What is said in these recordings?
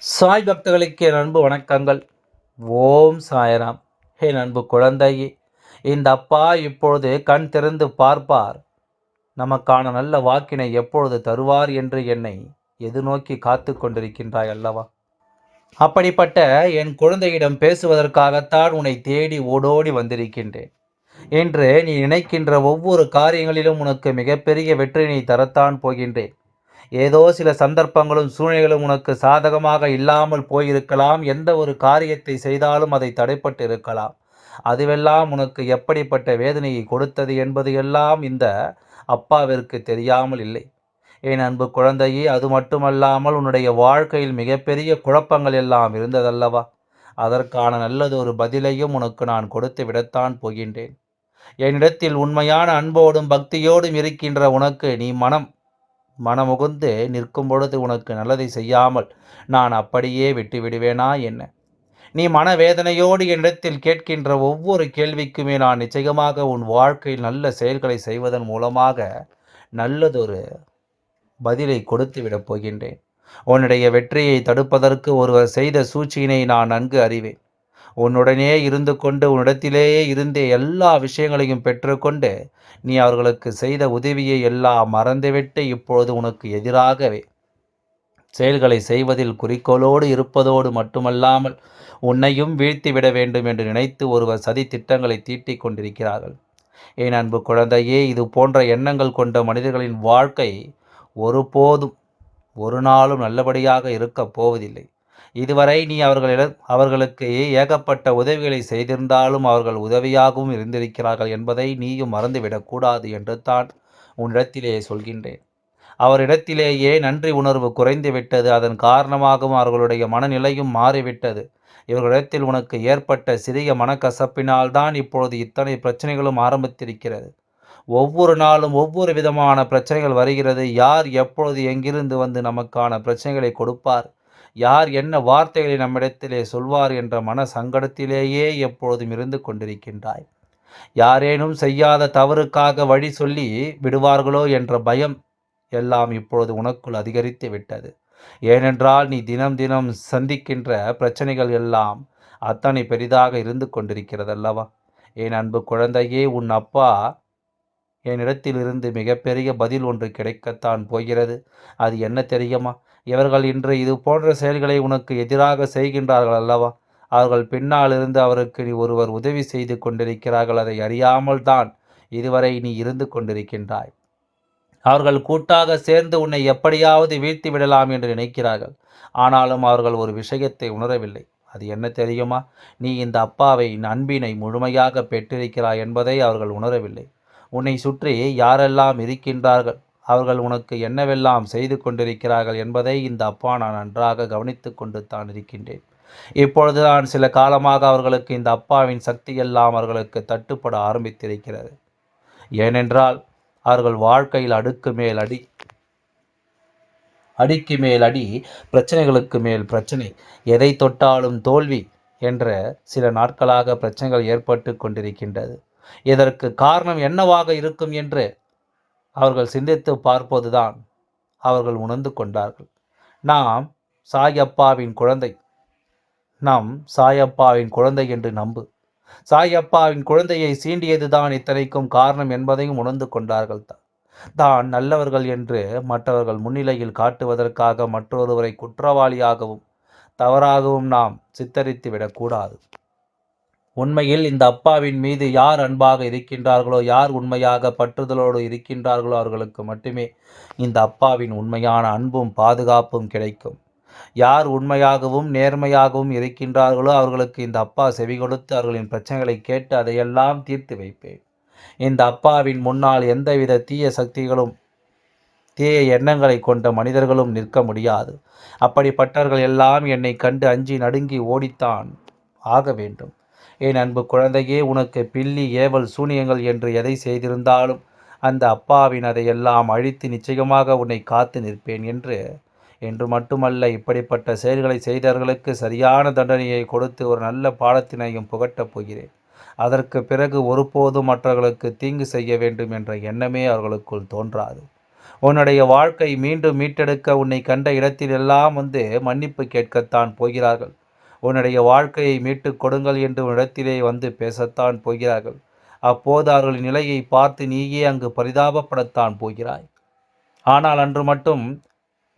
சாய் பக்தர்களுக்கு என் அன்பு வணக்கங்கள். ஓம் சாயராம். என் அன்பு குழந்தையே இந்த அப்பா இப்பொழுது கண் திறந்து பார்ப்பார். நமக்கான நல்ல வாக்கினை எப்பொழுது தருவார் என்று என்னை எதிர்நோக்கி காத்து கொண்டிருக்கின்றாய் அல்லவா? அப்படிப்பட்ட என் குழந்தையிடம் பேசுவதற்காகத்தான் உன்னை தேடி ஓடோடி வந்திருக்கின்றேன். என்று நீ நினைக்கின்ற ஒவ்வொரு காரியங்களிலும் உனக்கு மிகப்பெரிய வெற்றியினை தரத்தான் போகின்றேன். ஏதோ சில சந்தர்ப்பங்களும் சூழ்நிலைகளும் உனக்கு சாதகமாக இல்லாமல் போயிருக்கலாம். எந்த ஒரு காரியத்தை செய்தாலும் அதை தடைப்பட்டு இருக்கலாம் அதுவெல்லாம் உனக்கு எப்படிப்பட்ட வேதனையை கொடுத்தது என்பது எல்லாம் இந்த அப்பாவிற்கு தெரியாமல் இல்லை. என் அன்பு குழந்தையே அது மட்டுமல்லாமல் உன்னுடைய வாழ்க்கையில் மிகப்பெரிய குழப்பங்கள் எல்லாம் இருந்ததல்லவா? அதற்கான நல்லதொரு பதிலையும் உனக்கு நான் கொடுத்து விடத்தான் போகின்றேன். என்னிடத்தில் உண்மையான அன்போடும் பக்தியோடும் இருக்கின்ற உனக்கு நீ மனம் மனமுகுந்து நிற்கும் பொழுது உனக்கு நல்லதை செய்யாமல் நான் அப்படியே விட்டு விடுவேனா என்ன? நீ மனவேதனையோடு என்னிடத்தில் கேட்கின்ற ஒவ்வொரு கேள்விக்குமே நான் நிச்சயமாக உன் வாழ்க்கையில் நல்ல செயல்களை செய்வதன் மூலமாக நல்லதொரு பதிலை கொடுத்து விடப் போகின்றேன். உன்னுடைய வெற்றியை தடுப்பதற்கு ஒருவர் செய்த சூழ்ச்சியினை நான் நன்கு அறிவேன். உன்னுடனே இருந்து கொண்டு உன்னிடத்திலேயே இருந்தே எல்லா விஷயங்களையும் பெற்றுக்கொண்டு நீ அவர்களுக்கு செய்த உதவியை எல்லாம் மறந்துவிட்டு இப்பொழுது உனக்கு எதிராகவே செயல்களை செய்வதில் குறிக்கோளோடு இருப்பதோடு மட்டுமல்லாமல் உன்னையும் வீழ்த்திவிட வேண்டும் என்று நினைத்து ஒருவர் சதி திட்டங்களை தீட்டிக் கொண்டிருக்கிறார்கள். என் அன்பு குழந்தையே இது போன்ற எண்ணங்கள் கொண்ட மனிதர்களின் வாழ்க்கை ஒருபோதும் ஒரு நாளும் நல்லபடியாக இருக்கப் போவதில்லை. இதுவரை நீ அவர்களிடம் அவர்களுக்கு ஏகப்பட்ட உதவிகளை செய்திருந்தாலும் அவர்கள் உதவியாகவும் இருந்திருக்கிறார்கள் என்பதை நீயும் மறந்துவிடக்கூடாது என்று தான் உன்னிடத்திலேயே சொல்கின்றேன். அவரிடத்திலேயே நன்றி உணர்வு குறைந்துவிட்டது. அதன் காரணமாகவும் அவர்களுடைய மனநிலையும் மாறிவிட்டது. இவர்களிடத்தில் உனக்கு ஏற்பட்ட சிறிய மனக்கசப்பினால்தான் இப்பொழுது இத்தனை பிரச்சனைகளும் ஆரம்பித்திருக்கிறது. ஒவ்வொரு நாளும் ஒவ்வொரு விதமான பிரச்சனைகள் வருகிறது. யார் எப்பொழுது எங்கிருந்து வந்து நமக்கான பிரச்சனைகளை கொடுப்பார்? யார் என்ன வார்த்தைகளை நம்மிடத்திலே சொல்வார் என்ற மன சங்கடத்திலேயே எப்பொழுதும் இருந்து கொண்டிருக்கின்றாய். யாரேனும் செய்யாத தவறுக்காக வழி சொல்லி விடுவார்களோ என்ற பயம் எல்லாம் இப்பொழுது உனக்குள் அதிகரித்து விட்டது. ஏனென்றால் நீ தினம் தினம் சந்திக்கின்ற பிரச்சனைகள் எல்லாம் அத்தனை பெரிதாக இருந்து கொண்டிருக்கிறதல்லவா? என் அன்பு குழந்தையே உன் அப்பா என்னிடத்திலிருந்து மிகப்பெரிய பதில் ஒன்று கிடைக்கத்தான் போகிறது. அது என்ன தெரியுமா? இவர்கள் இன்று இது போன்ற செயல்களை உனக்கு எதிராக செய்கின்றார்கள் அல்லவா? அவர்கள் பின்னால் இருந்து அவருக்கு நீ ஒருவர் உதவி செய்து கொண்டிருக்கிறார்கள் அதை அறியாமல் தான் இதுவரை நீ இருந்து கொண்டிருக்கின்றாய். அவர்கள் கூட்டாக சேர்ந்து உன்னை எப்படியாவது வீழ்த்தி விடலாம் என்று நினைக்கிறார்கள். ஆனாலும் அவர்கள் ஒரு விஷயத்தை உணரவில்லை. அது என்ன தெரியுமா? நீ இந்த அப்பாவை அன்பினை முழுமையாக பெற்றிருக்கிறாய் என்பதை அவர்கள் உணரவில்லை. உன்னை சுற்றி யாரெல்லாம் இருக்கின்றார்கள்? அவர்கள் உனக்கு என்னவெல்லாம் செய்து கொண்டிருக்கிறார்கள் என்பதை இந்த அப்பா நான் நன்றாக கவனித்து கொண்டு தான் இருக்கின்றேன். இப்பொழுது நான் சில காலமாக அவர்களுக்கு இந்த அப்பாவின் சக்தியெல்லாம் அவர்களுக்கு தட்டுப்பட ஆரம்பித்திருக்கிறது. ஏனென்றால் அவர்கள் வாழ்க்கையில் அடுக்கு மேல் அடி அடிக்கு மேல் அடி பிரச்சனைகளுக்கு மேல் பிரச்சனை எதை தொட்டாலும் தோல்வி என்ற சில நாட்களாக பிரச்சனைகள் ஏற்பட்டு கொண்டிருக்கின்றது. இதற்கு காரணம் என்னவாக இருக்கும் என்று அவர்கள் சிந்தித்து பார்ப்பதுதான் அவர்கள் உணர்ந்து கொண்டார்கள். நாம் சாயப்பாவின் குழந்தை. நாம் சாயப்பாவின் குழந்தை என்று நம்பு. சாயப்பாவின் குழந்தையை சீண்டியது தான் இத்தனைக்கும் காரணம் என்பதையும் உணர்ந்து கொண்டார்கள் தான். தான் நல்லவர்கள் என்று மற்றவர்கள் முன்னிலையில் காட்டுவதற்காக மற்றொருவரை குற்றவாளியாகவும் தவறாகவும் நாம் சித்தரித்து விடக்கூடாது. உண்மையில் இந்த அப்பாவின் மீது யார் அன்பாக இருக்கின்றார்களோ யார் உண்மையாக பற்றுதலோடு இருக்கின்றார்களோ அவர்களுக்கு மட்டுமே இந்த அப்பாவின் உண்மையான அன்பும் பாதுகாப்பும் கிடைக்கும். யார் உண்மையாகவும் நேர்மையாகவும் இருக்கின்றார்களோ அவர்களுக்கு இந்த அப்பா செவி கொடுத்து அவர்களின் பிரச்சனைகளை கேட்டு அதையெல்லாம் தீர்த்து வைப்பேன். இந்த அப்பாவின் முன்னால் எந்தவித தீய சக்திகளும் தீய எண்ணங்களை கொண்ட மனிதர்களும் நிற்க முடியாது. அப்படிப்பட்டவர்கள் எல்லாம் என்னை கண்டு அஞ்சி நடுங்கி ஓடித்தான் ஆக வேண்டும். என் அன்பு குழந்தையே உனக்கு பில்லி ஏவல் சூனியங்கள் என்று எதை செய்திருந்தாலும் அந்த அப்பாவின் அதையெல்லாம் அழித்து நிச்சயமாக உன்னை காத்து நிற்பேன் என்று. என்று மட்டுமல்ல இப்படிப்பட்ட செயல்களை செய்தவர்களுக்கு சரியான தண்டனையை கொடுத்து ஒரு நல்ல பாடத்தினையும் புகட்டப் போகிறேன். அதற்கு பிறகு ஒருபோதும் மற்றவர்களுக்கு தீங்கு செய்ய வேண்டும் என்ற எண்ணமே அவர்களுக்குள் தோன்றாது. உன்னுடைய வாழ்க்கை மீண்டும் மீட்டெடுக்க உன்னை கண்ட இடத்தில் எல்லாம் வந்து மன்னிப்பு கேட்கத்தான் போகிறார்கள். உன்னுடைய வாழ்க்கையை மீட்டுக் கொடுங்கள் என்று உன்னிடத்திலே வந்து பேசத்தான் போகிறார்கள். அப்போது அவர்களின் நிலையை பார்த்து நீயே அங்கு பரிதாபப்படத்தான் போகிறாய். ஆனால் அன்று மட்டும்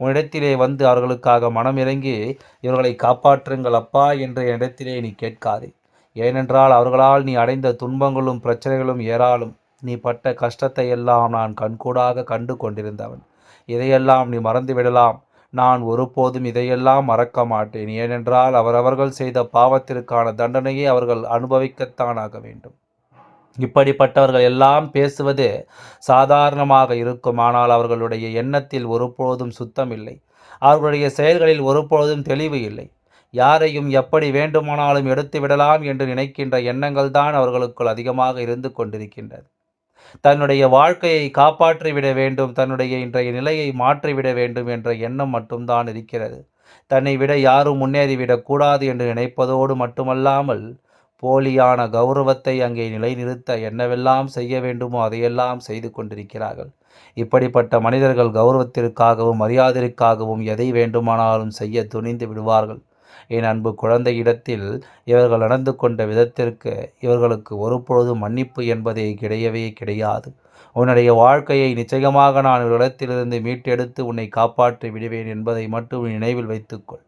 உன்னிடத்திலே வந்து அவர்களுக்காக மனம் இறங்கி இவர்களை காப்பாற்றுங்கள் அப்பா என்ற இடத்திலே நீ கேட்காதே. ஏனென்றால் அவர்களால் நீ அடைந்த துன்பங்களும் பிரச்சனைகளும் ஏறாலும் நீ பட்ட கஷ்டத்தை எல்லாம் நான் கண்கூடாக கண்டு கொண்டிருந்தவன். இதையெல்லாம் நீ மறந்துவிடலாம். நான் ஒருபோதும் இதையெல்லாம் மறக்க மாட்டேன். ஏனென்றால் அவரவர்கள் செய்த பாவத்திற்கான தண்டனையை அவர்கள் அனுபவிக்கத்தானாக வேண்டும். இப்படிப்பட்டவர்கள் எல்லாம் பேசுவது சாதாரணமாக இருக்கும். ஆனால் அவர்களுடைய எண்ணத்தில் ஒருபொழுதும் சுத்தம் இல்லை. அவர்களுடைய செயல்களில் ஒருபொழுதும் தெளிவு இல்லை. யாரையும் எப்படி வேண்டுமானாலும் எடுத்து விடலாம் என்று நினைக்கின்ற எண்ணங்கள் தான் அவர்களுக்குள் அதிகமாக இருந்து கொண்டிருக்கின்றது தன்னுடைய வாழ்க்கையை காப்பாற்றிவிட வேண்டும் தன்னுடைய இன்றைய நிலையை மாற்றிவிட வேண்டும் என்ற எண்ணம் மட்டும்தான் இருக்கிறது. தன்னை விட யாரும் முன்னேறிவிடக்கூடாது என்று நினைப்பதோடு மட்டுமல்லாமல் போலியான கௌரவத்தை அங்கே நிலைநிறுத்த என்னவெல்லாம் செய்ய வேண்டுமோ அதையெல்லாம் செய்து கொண்டிருக்கிறார்கள். இப்படிப்பட்ட மனிதர்கள் கௌரவத்திற்காகவும் மரியாதைக்காகவும் எதை வேண்டுமானாலும் செய்ய துணிந்து விடுவார்கள். என் அன்பு குழந்தை இடத்தில் இவர்கள் நடந்து கொண்ட விதத்திற்கு இவர்களுக்கு ஒருபொழுதும் மன்னிப்பு என்பதே கிடையவே கிடையாது. உன்னுடைய வாழ்க்கையை நிச்சயமாக நான் இவர்களிடத்திலிருந்து மீட்டெடுத்து உன்னை காப்பாற்றி விடுவேன் என்பதை மட்டும் நினைவில் வைத்துக்கொள்.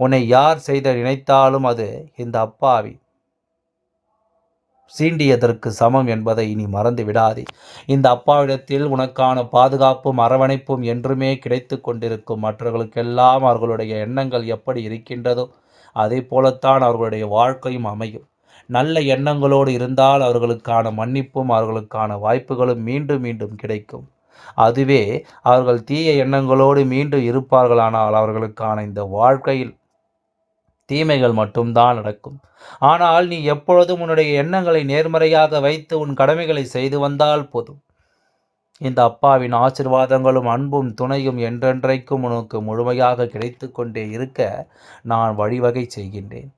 உன்னை யார் செய்த நினைத்தாலும் அது இந்த அப்பாவி சீண்டியதற்கு சமம் என்பதை இனி மறந்து விடாதே. இந்த அப்பாவிடத்தில் உனக்கான பாதுகாப்பும் அரவணைப்பும் என்றுமே கிடைத்து கொண்டிருக்கும் மற்றவர்களுக்கெல்லாம் அவர்களுடைய எண்ணங்கள் எப்படி இருக்கின்றதோ அதே போலத்தான் அவர்களுடைய வாழ்க்கையும் அமையும். நல்ல எண்ணங்களோடு இருந்தால் அவர்களுக்கான மன்னிப்பும் அவர்களுக்கான வாய்ப்புகளும் மீண்டும் மீண்டும் கிடைக்கும். அதுவே அவர்கள் தீய எண்ணங்களோடு மீண்டும் இருப்பார்களானால் அவர்களுக்கான இந்த வாழ்க்கையில் தீமைகள் மட்டும்தான் நடக்கும். ஆனால் நீ எப்பொழுதும் உன்னுடைய எண்ணங்களை நேர்மறையாக வைத்து உன் கடமைகளை செய்து வந்தால் போதும். இந்த அப்பாவின் ஆசிர்வாதங்களும் அன்பும் துணையும் என்றென்றைக்கும் உனக்கு முழுமையாக கிடைத்து கொண்டே இருக்க நான் வழிவகை செய்கின்றேன்.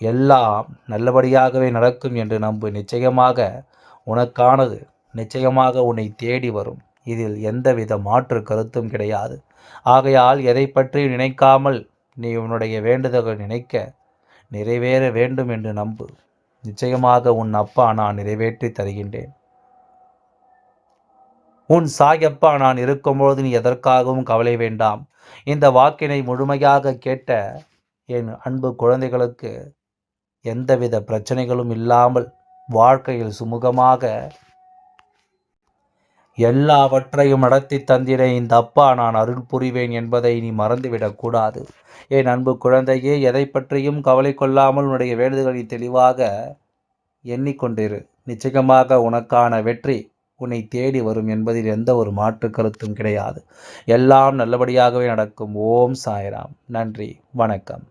எல்லாம் நல்லபடியாகவே நடக்கும் என்று நம்பு. நிச்சயமாக உனக்கானது நிச்சயமாக உன்னை தேடி வரும். இதில் எந்தவித மாற்று கருத்தும் கிடையாது. ஆகையால் எதை பற்றி நினைக்காமல் நீ உன்னுடைய வேண்டுதல்கள் நினைக்க நிறைவேற வேண்டும் என்று நம்பு. நிச்சயமாக உன் அப்பா நான் நிறைவேற்றி தருகின்றேன். உன் சாயப்பா நான் இருக்கும்பொழுது நீ எதற்காகவும் கவலை வேண்டாம். இந்த வாக்கினை முழுமையாக கேட்ட என் அன்பு குழந்தைகளுக்கு எந்தவித பிரச்சனைகளும் இல்லாமல் வாழ்க்கையில் சுமூகமாக எல்லாவற்றையும் நடத்தி தந்திட இந்த அப்பா நான் அருள் புரிவேன் என்பதை நீ மறந்துவிடக்கூடாது என் அன்பு குழந்தையே எதை பற்றியும் கவலை கொள்ளாமல் உன்னுடைய வேண்டுதல்களை தெளிவாக எண்ணிக்கொண்டிரு. நிச்சயமாக உனக்கான வெற்றி உன்னை தேடி வரும் என்பதில் எந்த ஒரு மாற்று கருத்தும் கிடையாது. எல்லாம் நல்லபடியாகவே நடக்கும். ஓம் சாய்ராம். நன்றி. வணக்கம்.